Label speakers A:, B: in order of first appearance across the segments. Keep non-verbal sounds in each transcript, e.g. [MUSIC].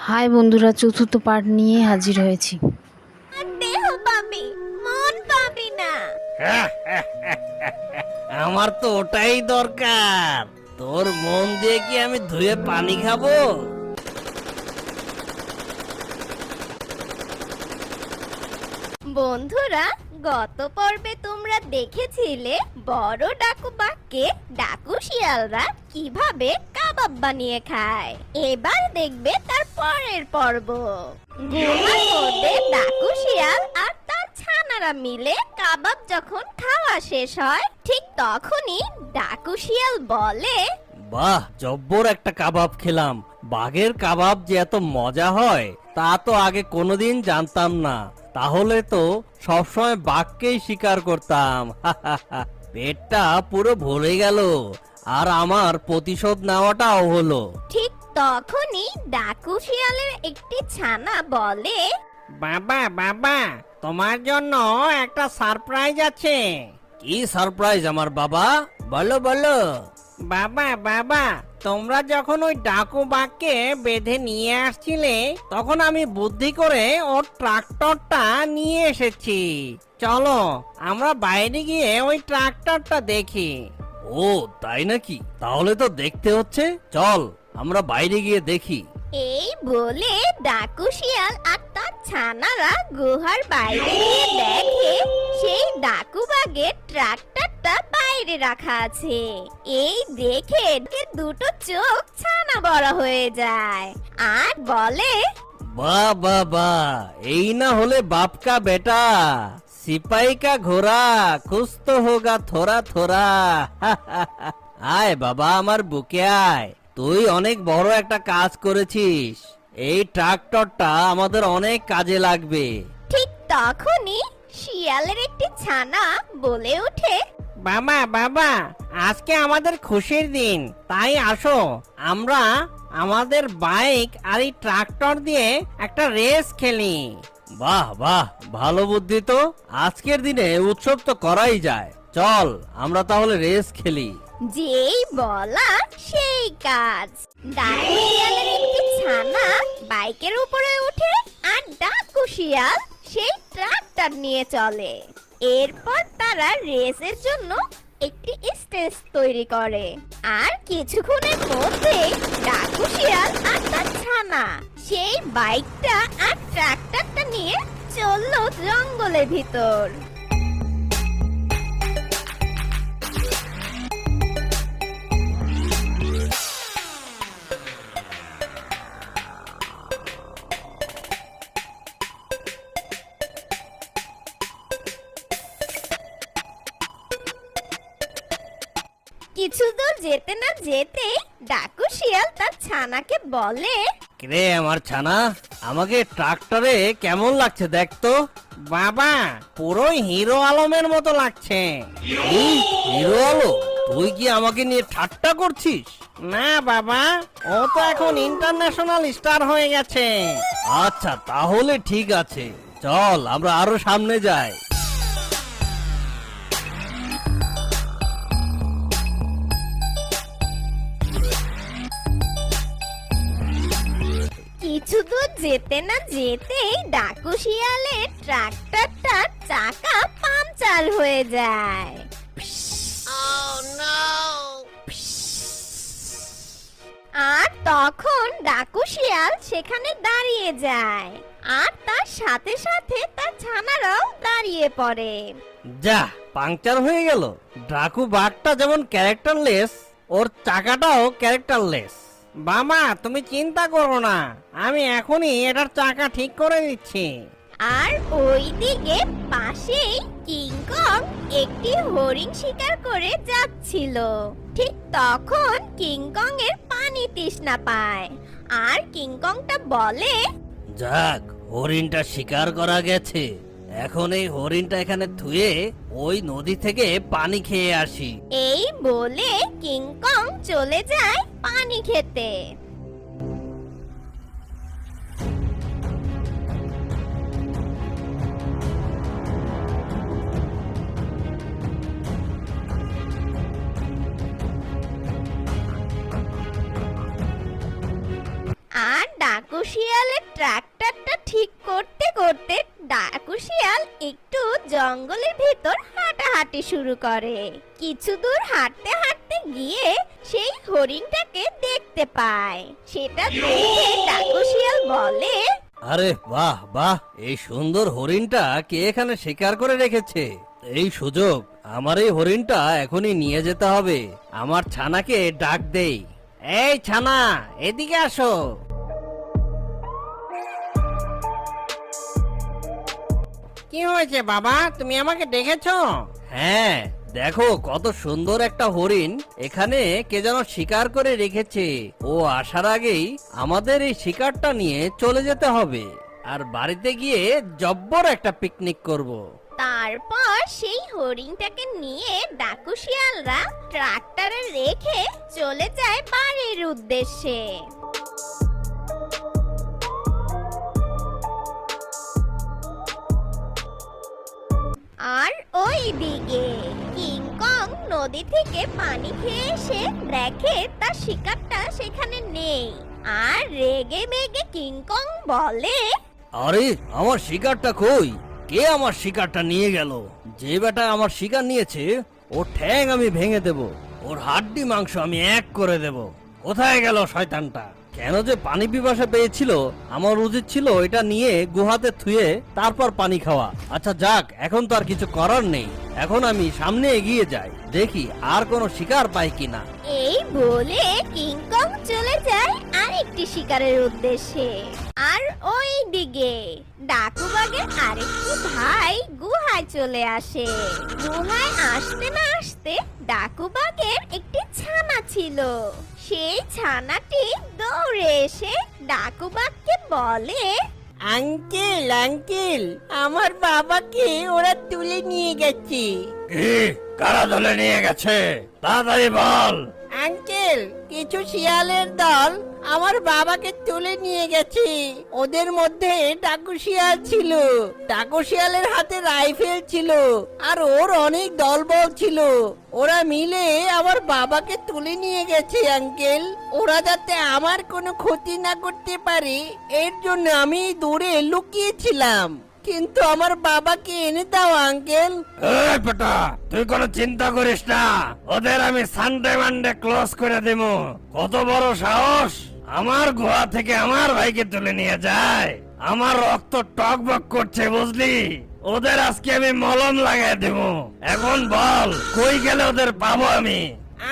A: High বন্ধুরা চতুর্থ part নিয়ে হাজির হয়েছি।
B: দেহ পাবি মন পাবি না। [LAUGHS]
C: আমার তো ওটাই দরকার। তোর মন দিয়ে কি আমি ধুয়ে পানি খাব?
B: বন্ধুরা, গত পর্বে তোমরা দেখেছিলে বড় ডাকু বাঘকে ডাকু শিয়ালরা কীভাবে কাবাব বানিয়ে খায়। এবার দেখবে তার পরের পর্ব। মধ্যে ডাকু শিয়াল আর তার ছানারা মিলে কাবাব যখন খাওয়া শেষ হয়, ঠিক তখনই ডাকু শিয়াল বলে,
C: বাহ, জব্বর একটা কাবাব খেলাম। বাঘের কাবাব যে এত মজা হয়, তা তো আগে কোনোদিন জানতাম না। তাহলে তো সবসময় বাঘকেই শিকার করতাম। [LAUGHS] পেটটা পুরো ভরে গেল আর আমার প্রতিশোধ নেওয়াটাও হলো।
B: ঠিক তখনই ডাকু শিয়ালের একটি ছানা বলে
C: বাবা বাবা তোমার জন্য একটা সারপ্রাইজ আছে। কি সারপ্রাইজ আমার বাবা? বলো বলো। বাবা বাবা তোমরা যখন ওই ডাকু বাঘকে বেঁধে নিয়ে আসছিলে, তখন আমি বুদ্ধি করে ওর ট্রাক্টরটা নিয়ে এসেছি। চলো, আমরা বাইরে গিয়ে ওই ট্রাক্টরটা দেখি। ও, তাই নাকি? তাহলে তো দেখতে হচ্ছে। চল, আমরা বাইরে গিয়ে দেখি।
B: এই বলে ডাকু শিয়াল আর তার ছানারা গুহার বাইরে গিয়ে দেখে সেই ডাকু বাগের ট্রাক্টরটা বাইরে রাখা আছে এই দেখে দুটো চোখ ছানা বড় হয়ে যায় আর বলে
C: বা বা বা এই না হলে বাপকা বেটা সিপাহী কা ঘোড়া খুস্ত হোগা থোরা থোরা আয় বাবা আমার বুকে আয় তুই অনেক বড় একটা কাজ করেছিস। এই ট্রাক্টরটা আমাদের অনেক কাজে লাগবে।
B: ঠিক তখনই শিয়ালের একটি ছানা বলে ওঠে
C: বাবা বাবা আজকে আমাদের খুশির দিন। তাই আসো আমরা আমাদের বাইক আর এই ট্রাক্টর দিয়ে একটা রেস খেলি। বাহ বাহ ভালো বুদ্ধি তো। আজকের দিনে উৎসব তো করাই যায়। চল আমরা তাহলে রেস খেলি।
B: যেই বলা সেই কাজ। ছানা বাইকের উপরে উঠে আর ডাকু শিয়াল সেই ট্রাক্টর নিয়ে চলে। এরপর তারা রেসের জন্য একটি স্টেজ তৈরি করে। আর কিছুক্ষণের মধ্যে ডাকু শিয়াল আর তার ছানা সেই বাইকটা আর ট্রাক্টরটা নিয়ে চলল জঙ্গলের ভিতর। কিছু দূর যেতে না যেতে ডাকু শিয়াল তার ছানাকে বলে
C: আমার ছানা, আমাকে ট্রাক্টরে কেমন লাগছে দেখ তো। বাবা পুরো হিরো আলমের মতো লাগছে। হিরো আলো তুই কি আমাকে নিয়ে ঠাট্টা করছিস? না বাবা, ও তো এখন ইন্টারন্যাশনাল স্টার হয়ে গেছে। আচ্ছা তাহলে ঠিক আছে। চল, আমরা আরও সামনে যাই।
B: কিছু দূর যেতে না যেতেই ডাকু শিয়ালের ট্রাক্টরটার চাকা পাংচার হয়ে যায়। আর তখন ডাকু শিয়াল সেখানে দাঁড়িয়ে যায় আর তার সাথে সাথে তার ছানারাও দাঁড়িয়ে পড়ে।
C: যা পাংচার হয়ে গেল। ডাকু বাঘটা যেমন ক্যারেক্টারলেস ওর চাকাটাও ক্যারেক্টারলেস বাবা তুমি চিন্তা করো না। আমি এখনই এটার চাকা ঠিক করে দিচ্ছি
B: আর ওইদিকে পাশেই কিংকং একটি হরিণ শিকার করে যাচ্ছিল। ঠিক তখন কিংকং এর পানি তৃষ্ণা পায়। আর কিংকংটা বলে
C: যাক হরিণটা শিকার করা গেছে। এখন এই হরিণটা এখানে ধুয়ে ওই নদী থেকে পানি খেয়ে আসি।
B: এই বলে কিংকং চলে যায় পানি খেতে। আর ডাকু শিয়ালের ট্রাক্টরটা ঠিক করতে করতে ডাকু শিয়াল একটু জঙ্গলের ভেতর হাঁটাহাঁটি শুরু করে। কিছু দূর হাঁটতে হাঁটতে গিয়ে সেই হরিণটাকে দেখতে পায়। সেটা দেখে ডাকু শিয়াল বলে
C: আরে বাহ বাহ এই সুন্দর হরিণটা কে এখানে শিকার করে রেখেছে? এই সুযোগ আমার এই হরিণটা এখনই নিয়ে যেতে হবে। আমার ছানাকে ডাক দেই। এই ছানা এদিকে আসো। কি হয়েছে বাবা? তুমি আমাকে দেখেছ? হ্যাঁ দেখো, কত সুন্দর একটা হরিণ এখানে কে যেন শিকার করে রেখেছে। ও আসার আগেই আমাদের এই শিকারটা নিয়ে চলে যেতে হবে। আর বাড়িতে গিয়ে জব্বর একটা পিকনিক করব।
B: তারপর সেই হরিণটাকে নিয়ে ডাকু শিয়ালরা ট্রাক্টরে রেখে চলে যায় বাড়ির উদ্দেশ্যে। আর ওই দিকে নদী থেকে পানি খেয়ে এসে দেখে তার শিকারটা সেখানে নেই। আর রেগে মেগে কিংকং বলে,
C: আরে, আমার শিকারটা কই? কে আমার শিকারটা নিয়ে গেল? যে বেটা আমার শিকার নিয়েছে, ওর ঠ্যাং আমি ভেঙে দেব, ওর হাড্ডি মাংস আমি এক করে দেব। কোথায় গেল শয়তানটা? কেন যে পানি পিপাসা পেয়েছিল, আমার উচিত ছিল এটা নিয়ে গুহাতে থুয়ে তারপর পানি খাওয়া। আচ্ছা যাক, এখন তো আর কিছু করার নেই। এখন আমি সামনে এগিয়ে যাই। দেখি আর কোনো শিকার পাই কিনা।
B: এই বলে কিংকং চলে যায় আরেকটি শিকারের উদ্দেশ্যে। আর ওই দিকে ডাকুবাগের আরেকটি ভাই গুহায় চলে আসে। গুহায় আসতে না আসতে ডাকুবাগের একটি ছানা ছিল। সেই ছানাটি দৌড়ে এসে ডাকুবাগকে বলে
D: আঙ্কেল আঙ্কেল আমার বাবাকে ওরা তুলে নিয়ে গেছে।
C: কি কারা তুলে নিয়ে গেছে? তাড়াতাড়ি বল।
D: আঙ্কেল কিছু শিয়ালের দল আমার বাবাকে তুলে নিয়ে গেছে। ওদের মধ্যে ডাকু শিয়াল ছিল। ডাকু শিয়ালের হাতে রাইফেল ছিল। আর ওর অনেক দলবল ছিল। ওরা মিলে আমার বাবাকে তুলে নিয়ে গেছে, আঙ্কেল। ওরা যাতে আমার কোনো ক্ষতি না করতে পারে, এর জন্য আমি দূরে লুকিয়েছিলাম। কিন্তু আমার বাবাকে এনে দাও, আঙ্কেল।
C: বেটা তুই কোনো চিন্তা করিস না। ওদের আমি সানডে মানডে ক্লোজ করে দেবো। কত বড় সাহস। আমার গুহা থেকে আমার ভাইকে তুলে নিয়ে যায়। আমার রক্ত টক বক করছে বুঝলি? ওদের আজকে আমি মলম লাগাই দেব। এখন বল কই গেলে ওদের পাবো আমি?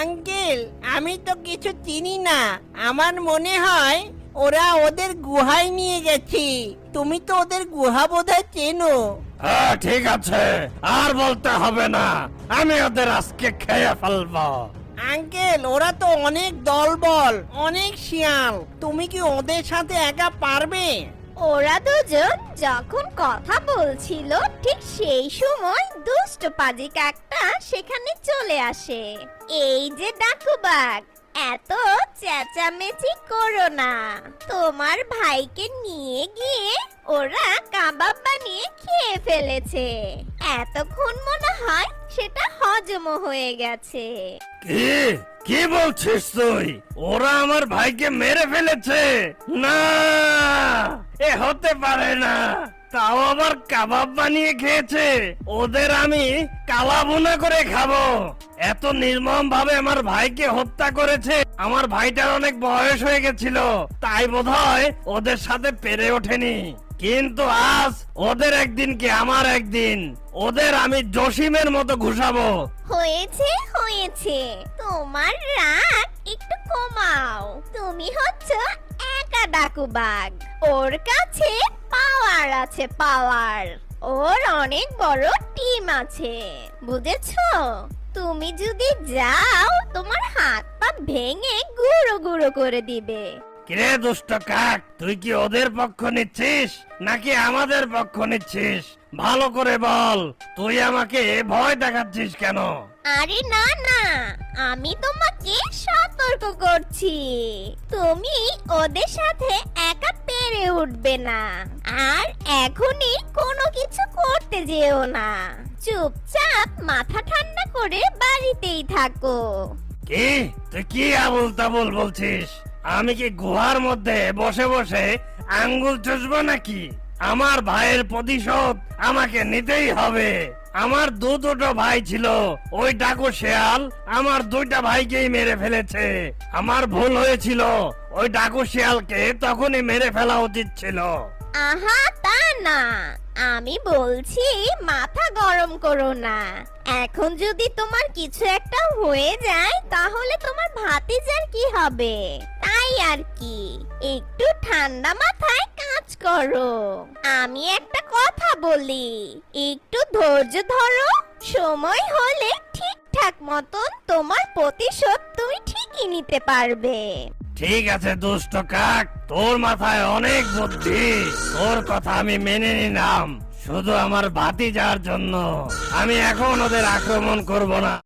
D: আঙ্কেল আমি তো কিছু চিনি না। আমার মনে হয় ওরা ওদের গুহায় নিয়ে গেছে। তুমি তো ওদের গুহা বোধহয় চেনো।
C: হ্যাঁ ঠিক আছে। আর বলতে হবে না আমি ওদের আজকে খেয়ে ফেলব।
D: আঙ্কেল, ওরা তো অনেক দলবল, অনেক শিয়াল। তুমি কি ওদের সাথে একা পারবে?
B: ওরা দুজন যখন কথা বলছিল, ঠিক সেই সময় দুষ্ট পাজি কাকটা সেখানে চলে আসে। এই যে ডাকুবাগ এত চেঁচামেচি করো না। তোমার ভাইকে নিয়ে গিয়ে ওরা কাবাব বানিয়ে খেয়ে ফেলেছে। এতক্ষণ মনে হয় সেটা হজম হয়ে গেছে।
C: কি? কি বলছিস তুই? ওরা আমার ভাইকে মেরে ফেলেছে। না, এ হতে পারে না। তাও আবার কাবাব বানিয়ে খেয়েছে। ওদের আমি কালা ভুনা করে খাব। এত নির্মম ভাবে আমার ভাইকে হত্যা করেছে। আমার ভাইটার অনেক বয়স হয়ে গেছিল। তাই বোধহয় ওদের সাথে পেরে ওঠেনি। কিন্তু আজ ওদের একদিন কি আমার একদিন? ওদের আমি জসিমের মতো ঘুষাবো।
B: হয়েছে হয়েছে। তোমার রাগ একটু কমাও। তুমি হচ্ছ একা ডাকুবাগ ওর কাছে পাওয়ার আছে, পাওয়ার। ওর অনেক বড় টিম আছে। বুঝেছ? তুমি যদি যাও, তোমার হাত পা ভেঙে গুঁড়ো গুঁড়ো করে দিবে।
C: কিরে দুষ্ট কাক তুই কি ওদের পক্ষ নিচ্ছিস? নাকি আমাদের পক্ষ নিচ্ছিস? ভালো করে বল তুই আমাকে ভয় দেখাচ্ছিস কেন?
B: আরে না না আমি তোমাকে সতর্ক করছি। তুমি ওদের সাথে একা পেরে উঠবে না। আর এখনই কোনো কিছু করতে যেও না। চুপচাপ মাথা ঠান্ডা করে বাড়িতেই থাকো।
C: কি? তুই কি আবুল তাবুল বলছিস? আমি কি গুহার মধ্যে বসে বসে আঙ্গুল চুষবো নাকি? আমার ভাইয়ের প্রতিশোধ আমাকে নিতেই হবে। আমার দু দুটো ভাই ছিল ওই ডাকু শেয়াল, আমার দুইটা ভাইকেই মেরে ফেলেছে। আমার ভুল হয়েছিল ওই ডাকু শিয়ালকে তখনই মেরে ফেলা উচিত ছিল।
B: আহা, তা না। আমি বলছি, মাথা গরম করো না। এখন যদি তোমার কিছু একটা হয়ে যায়, তাহলে তোমার ভাতিজার কি হবে? তাই আর কি। একটু ঠান্ডা মাথায় কাজ করো। আমি একটা কথা বলি, একটু ধৈর্য ধরো। সময় হলে ঠিকঠাক মতন তোমার প্রতিশোধ তুমি ঠিকই নিতে পারবে।
C: ঠিক আছে, দুষ্ট কাক। তোর মাথায় অনেক বুদ্ধি। তোর কথা আমি মেনে নিলাম। শুধু আমার বাতি যাওয়ার জন্য। আমি এখন ওদের আক্রমণ করব না।